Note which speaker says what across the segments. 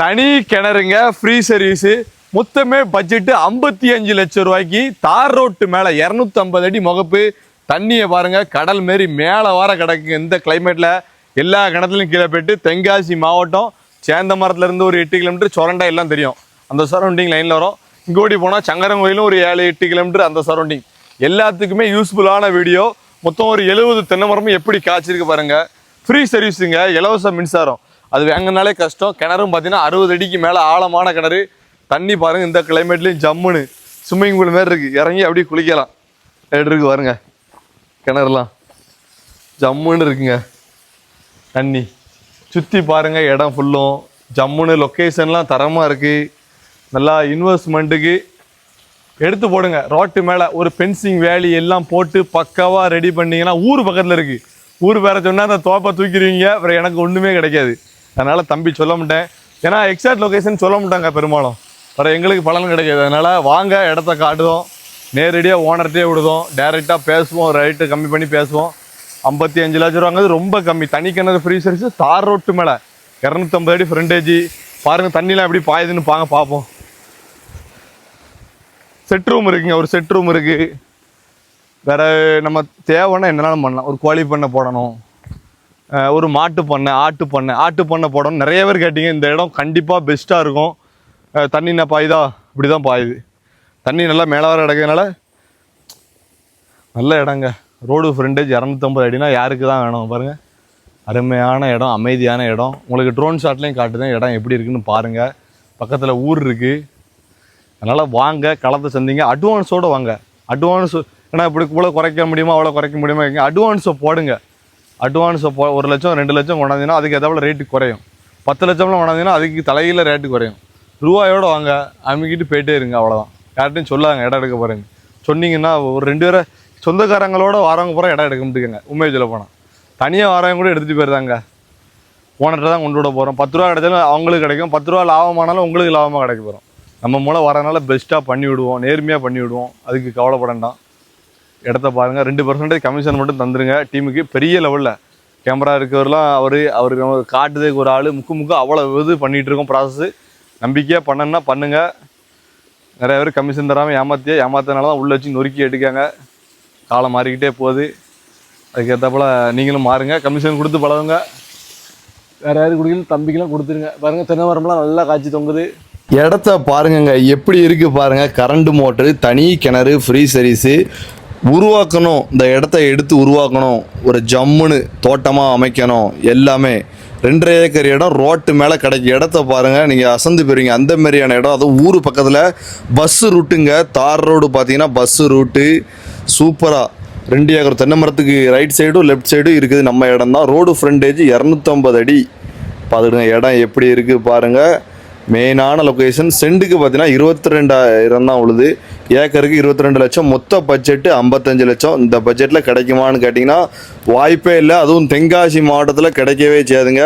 Speaker 1: தனி கிணறுங்க free service மொத்தமே பட்ஜெட்டு ஐம்பத்தி அஞ்சு லட்சம் ரூபாய்க்கு தார் ரோட்டு மேலே இரநூத்தம்பது அடி முகப்பு. தண்ணியை பாருங்க கடல் மாரி மேலே வர கிடக்கு இந்த கிளைமேட்டில் எல்லா கிணத்துலையும் கீழே போயிட்டு தென்காசி மாவட்டம் சேந்த மரத்துலேருந்து ஒரு எட்டு கிலோமீட்டர் சொரண்டா எல்லாம் தெரியும். அந்த சரௌண்டிங் லைனில் வரும். இங்கே ஓடி போனால் சங்கரங்கோயிலும் ஒரு ஏழு எட்டு கிலோமீட்டர் அந்த சரௌண்டிங் எல்லாத்துக்குமே யூஸ்ஃபுல்லான வீடியோ மொத்தம் ஒரு எழுபது தென்னை மரமும் எப்படி காய்ச்சிருக்கு பாருங்கள் ஃப்ரீ சர்வீஸுங்க இலவச மின்சாரம். அது வாங்கினாலே கஷ்டம். கிணறும் பார்த்தீங்கன்னா அறுபது அடிக்கு மேலே ஆழமான கிணறு. தண்ணி பாருங்கள் இந்த கிளைமேட்லேயும் ஜம்முன்னு. ஸ்விம்மிங் பூல் மாதிரி இருக்குது இறங்கி அப்படியே குளிக்கலாம். எப்படி இருக்கு பாருங்க. கிணறுலாம். ஜம்முன்னு இருக்குங்க. தண்ணி. சுற்றி பாருங்கள் இடம் ஃபுல்லும் ஜம்முன்னு லொக்கேஷன்லாம் தரமாக இருக்குது நல்லா இன்வெஸ்ட்மெண்ட்டுக்கு எடுத்து போடுங்க. ரோட்டு மேலே ஒரு பென்சிங் வேலி எல்லாம் போட்டு பக்காவாக ரெடி பண்ணீங்கன்னா ஊர் பக்கத்தில் இருக்குது ஊர் பேர சொன்னால் அந்த தோப்பை தூக்கிடுவீங்க. அப்புறம் எனக்கு ஒன்றுமே கிடைக்காது. அதனால் தம்பி சொல்ல மாட்டேன். ஏன்னா எக்ஸாக்ட் லொக்கேஷன் சொல்ல மாட்டாங்க பெரும்பாலும். அப்புறம் எங்களுக்கு பலன் கிடைக்காது. அதனால் வாங்க இடத்த காட்டுதோம் நேரடியாக ஓனர்கிட்டே விடுதோம் டேரெக்டாக பேசுவோம். ரேட்டு கம்மி பண்ணி பேசுவோம். ஐம்பத்தி அஞ்சு லட்ச ரூபாங்கிறது ரொம்ப கம்மி. தனி கிணறு ஃப்ரீ சர்வீஸ் தார் ரோட்டு மேலே. இரநூத்தம்பது அடி ஃப்ரண்டேஜ் பாருங்கள் தண்ணிலாம் எப்படி பாயுதுன்னு பாங்க பார்ப்போம். செட் ரூம் இருக்குங்க. ஒரு செட் ரூம் இருக்குது வேறு நம்ம தேவைன்னா என்னென்னாலும் பண்ணலாம். ஒரு கோழி பண்ணை போடணும். ஒரு மாட்டு பண்ணை ஆட்டு பண்ணை. ஆட்டு பண்ணை போடணும் நிறைய பேர் கேட்டிங்க. இந்த இடம் கண்டிப்பாக பெஸ்ட்டாக இருக்கும். தண்ணி என்ன பாயுதா? இப்படி தான் பாயுது. தண்ணி நல்லா மேலே வர கிடக்கிறதுனால நல்ல இடங்க. ரோடு ஃப்ரண்டேஜ் இரநூத்தம்பது அடினா யாருக்கு தான் வேணும்? பாருங்கள் அருமையான இடம் அமைதியான இடம். உங்களுக்கு ட்ரோன் ஷாட்லேயும் காட்டுதான் இடம் எப்படி இருக்குன்னு பாருங்கள் பக்கத்தில் ஊர் இருக்குது அதனால் வாங்க களத்தை சந்திங்க. அட்வான்ஸோடு வாங்க. அட்வான்ஸ் ஏன்னா இப்படி இவ்வளோ குறைக்க முடியுமா? அவ்வளோ குறைக்க முடியுமா? அட்வான்ஸை போடுங்க. அட்வான்ஸை ஒரு லட்சம் ரெண்டு லட்சம் கொண்டாந்தீங்கன்னா அதுக்கு எதாவது ரேட்டு குறையும். பத்து லட்சம்லாம் கொண்டாந்தீங்கன்னா அதுக்கு தலையில் ரேட்டு குறையும். ரூபாயோடு வாங்க அமைக்கிட்டு போயிட்டே இருங்க அவ்வளோதான் யார்ட்டையும் சொல்லாங்க இடம் எடுக்க போகிறேங்க சொன்னீங்கன்னா ஒரு ரெண்டு பேரை சொந்தக்காரங்களோட வரவங்க பூரா இடம் எடுக்க முடியுங்க உண்மையை சொல்ல போனால் தனியாக வரவங்க கூட எடுத்துகிட்டு போயிருந்தாங்க. ஓனர்கிட்ட தான் கொண்டு விட போகிறோம் பத்து ரூபா கிடைச்சாலும் அவங்களுக்கு கிடைக்கும். பத்து ரூபா லாபமானாலும் உங்களுக்கு லாபமாக கிடைக்க போகிறோம் நம்ம மூலம் வரனால பெஸ்ட்டாக பண்ணி விடுவோம் நேர்மையாக பண்ணி விடுவோம். அதுக்கு கவலைப்பட வேண்டாம். இடத்த பாருங்கள் ரெண்டு பர்சன்டேஜ் கமிஷன் மட்டும் தந்துருங்க. டீமுக்கு பெரிய லெவலில் கேமரா இருக்கிறவரெலாம் அவர் அவர் நம்ம காட்டுறதுக்கு ஒரு ஆள். முக்கு முக்கு அவ்வளோ இது பண்ணிகிட்டு இருக்கோம் ப்ராசஸ் நம்பிக்கையாக பண்ணணும்னா பண்ணுங்கள் நிறைய பேர் கமிஷன் தராமல் ஏமாத்தியே ஏமாத்தினால தான் உள்ளே வச்சு நொறுக்கி எடுக்காங்க. காலம் மாறிக்கிட்டே போகுது. அதுக்கேற்றப்போல் நீங்களும் மாறுங்க. கமிஷன் கொடுத்து பழகுங்க. வேறு யாரும் குடிக்கல தம்பிக்கெல்லாம் கொடுத்துருங்க. பாருங்கள் தென்னை மரம்லாம் நல்லா காய்ச்சி தொங்குது. இடத்த பாருங்கங்க. எப்படி இருக்குது பாருங்கள் கரண்ட் மோட்டரு தனி கிணறு ஃப்ரீ சர்வீஸு உருவாக்கணும். இந்த இடத்த எடுத்து உருவாக்கணும். ஒரு ஜம்முன்னு தோட்டமாக அமைக்கணும். எல்லாமே. ரெண்டரை ஏக்கர் இடம் ரோட்டு மேலே கிடைக்கும் இடத்த பாருங்கள் நீங்கள் அசந்து போயிருவீங்க. அந்த மாதிரியான இடம். அதுவும் ஊர் பக்கத்தில் பஸ்ஸு ரூட்டுங்க தார் ரோடு பார்த்தீங்கன்னா பஸ்ஸு ரூட்டு சூப்பராக ரெண்டு ஏக்கர் தென்னை மரத்துக்கு ரைட் சைடும் லெஃப்ட் சைடும் இருக்குது. நம்ம இடம் தான். ரோடு ஃப்ரண்டேஜ் இரநூத்தம்பது அடி. பார்த்துடுங்க இடம் எப்படி இருக்குது பாருங்கள் மெயினான லொக்கேஷன் செண்டுக்கு பார்த்தீங்கன்னா இருபத்தி ரெண்டாயிரம் தான் உழுது. ஏக்கருக்கு இருபத்தி ரெண்டு லட்சம் மொத்த பட்ஜெட்டு ஐம்பத்தஞ்சு லட்சம். இந்த பட்ஜெட்டில் கிடைக்குமான்னு கேட்டிங்கன்னா வாய்ப்பே இல்லை. அதுவும் தென்காசி மாவட்டத்தில் கிடைக்கவே செய்யாதுங்க.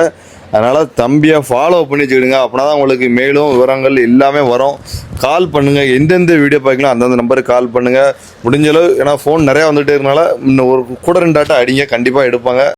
Speaker 1: அதனால் தம்பியை ஃபாலோ பண்ணி வச்சுக்கிடுங்க. அப்படின்னா தான் உங்களுக்கு மேலும் விவரங்கள் எல்லாமே வரும். கால் பண்ணுங்கள் எந்தெந்த வீடியோ பார்க்கலாம் அந்தந்த நம்பருக்கு கால் பண்ணுங்கள் முடிஞ்சளவு ஏன்னா ஃபோன் நிறையா வந்துட்டே இருக்கனால இன்னும் ஒரு கூட ரெண்டாட்டம் அடிங்க. கண்டிப்பாக எடுப்பாங்க.